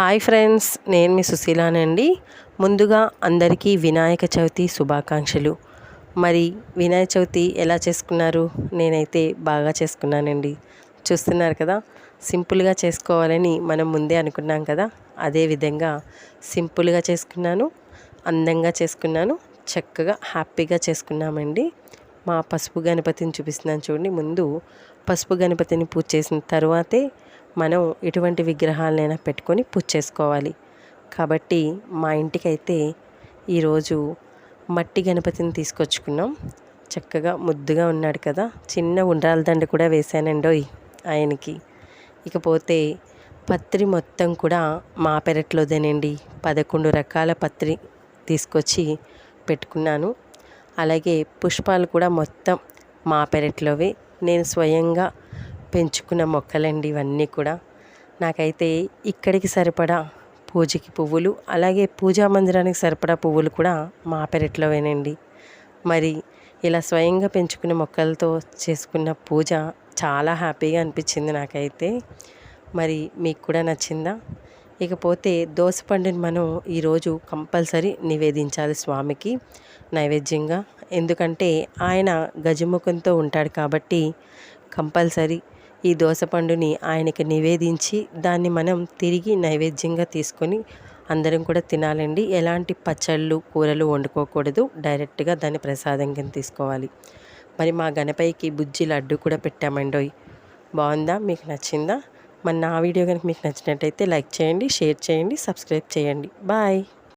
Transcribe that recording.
Hi friends నేను మీ సుశీలానండి ముందుగా అందరికీ వినాయక చవితి శుభాకాంక్షలు. మరి వినాయక చవితి ఎలా చేసుకున్నారు? నేనైతే బాగా చేసుకున్నానండి. చూస్తున్నారు కదా సింపుల్గా చేసుకోవాలని మనం ముందే అనుకున్నాం కదా అదే విధంగా సింపుల్గా చేసుకున్నాను అందంగా చేసుకున్నాను చక్కగా హ్యాపీగా చేసుకున్నామండి. మా పసుపు గణపతిని చూపిస్తున్నాను చూడండి ముందు పసుపు గణపతిని పూజ చేసిన తర్వాతే మనం ఎటువంటి విగ్రహాలనైనా పెట్టుకొని పూజ చేసుకోవాలి. కాబట్టి మా ఇంటికైతే ఈరోజు మట్టి గణపతిని తీసుకొచ్చుకున్నాం. చక్కగా ముద్దుగా ఉన్నాడు కదా. చిన్న ఉండ్రాల దండ కూడా వేశానండోయ్ ఆయనకి. ఇకపోతే పత్రి మొత్తం కూడా మా పెరట్లోదేనండి. పదకొండు రకాల పత్రి తీసుకొచ్చి పెట్టుకున్నాను. అలాగే పుష్పాలు కూడా మొత్తం మా పెరట్లోవే. నేను స్వయంగా పెంచుకున్న మొక్కలండి ఇవన్నీ కూడా. నాకైతే ఇక్కడికి సరిపడా పూజకి పువ్వులు అలాగే పూజా మందిరానికి సరిపడా పువ్వులు కూడా మా పెరట్లోవేనండి. మరి ఇలా స్వయంగా పెంచుకున్న మొక్కలతో చేసుకున్న పూజ చాలా హ్యాపీగా అనిపించింది నాకైతే. మరి మీకు కూడా నచ్చిందా? ఇకపోతే దోసపండుని మనం ఈరోజు కంపల్సరీ నివేదించాలి స్వామికి నైవేద్యంగా. ఎందుకంటే ఆయన గజముఖంతో ఉంటాడు కాబట్టి కంపల్సరీ ఈ దోసపండుని ఆయనకి నివేదించి దాన్ని మనం తిరిగి నైవేద్యంగా తీసుకొని అందరం కూడా తినాలండి. ఎలాంటి పచ్చళ్ళు కూరలు వండుకోకూడదు. డైరెక్ట్గా దాన్ని ప్రసాదం కింద తీసుకోవాలి. మరి మా గణపైకి బుజ్జి లడ్డు కూడా పెట్టామండోయ్. బాగుందా? మీకు నచ్చిందా? మరి నా వీడియో కనుక మీకు నచ్చినట్టయితే లైక్ చేయండి షేర్ చేయండి సబ్స్క్రైబ్ చేయండి. బాయ్!